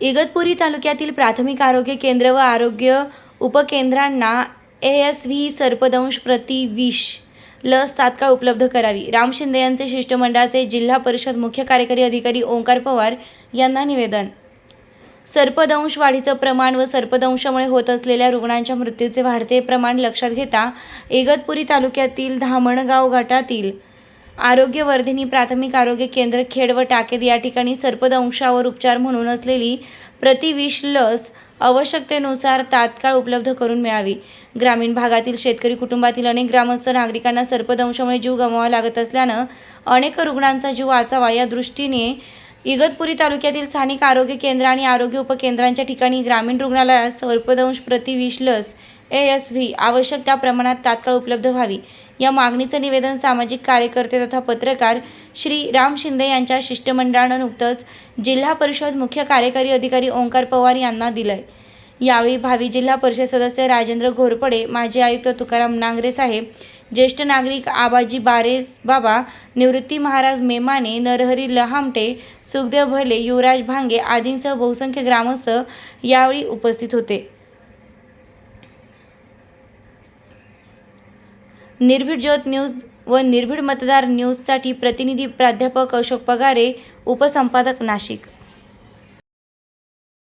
इगतपुरी तालुक्यातील प्राथमिक आरोग्य केंद्र व आरोग्य उपकेंद्रांना ए एस व्ही सर्पदंश प्रति विष लस तात्काळ उपलब्ध करावी. राम शिंदे यांचे शिष्टमंडळाचे जिल्हा परिषद मुख्य कार्यकारी अधिकारी ओंकार पवार यांना निवेदन. सर्पदंश वाढीचं प्रमाण व सर्पदंशामुळे होत असलेल्या रुग्णांच्या मृत्यूचे वाढते प्रमाण लक्षात घेता इगतपुरी तालुक्यातील धामणगाव गटातील आरोग्यवर्धिनी प्राथमिक आरोग्य केंद्र खेड व टाकेद या ठिकाणी सर्पदंशावर उपचार म्हणून असलेली प्रतिविष लस आवश्यकतेनुसार तात्काळ उपलब्ध करून मिळावी. ग्रामीण भागातील शेतकरी कुटुंबातील अनेक ग्रामस्थ नागरिकांना सर्पदंशामुळे जीव गमवावा लागत असल्यानं अनेक रुग्णांचा जीव वाचावा या दृष्टीने इगतपुरी तालुक्यातील स्थानिक आरोग्य केंद्र आणि आरोग्य उपकेंद्रांच्या ठिकाणी ग्रामीण रुग्णालयात सर्पदंश प्रतिविष लस ए एस व्ही आवश्यक त्या प्रमाणात तात्काळ उपलब्ध व्हावी. या मागणीचं निवेदन सामाजिक कार्यकर्ते तथा पत्रकार श्री राम शिंदे यांच्या शिष्टमंडळानं नुकतंच जिल्हा परिषद मुख्य कार्यकारी अधिकारी ओंकार पवार यांना दिलंय. यावेळी भावी जिल्हा परिषद सदस्य राजेंद्र घोरपडे माजी आयुक्त तुकाराम नांगरे साहेब ज्येष्ठ नागरिक आबाजी बारेस बाबा निवृत्ती महाराज मेमाने नरहरी लहामटे सुखदेव भले युवराज भांगे आदींसह बहुसंख्य ग्रामस्थ यावेळी उपस्थित होते. निर्भीड ज्योत न्यूज व निर्भीड मतदार न्यूजसाठी प्रतिनिधी प्राध्यापक अशोक पगारे उपसंपादक नाशिक.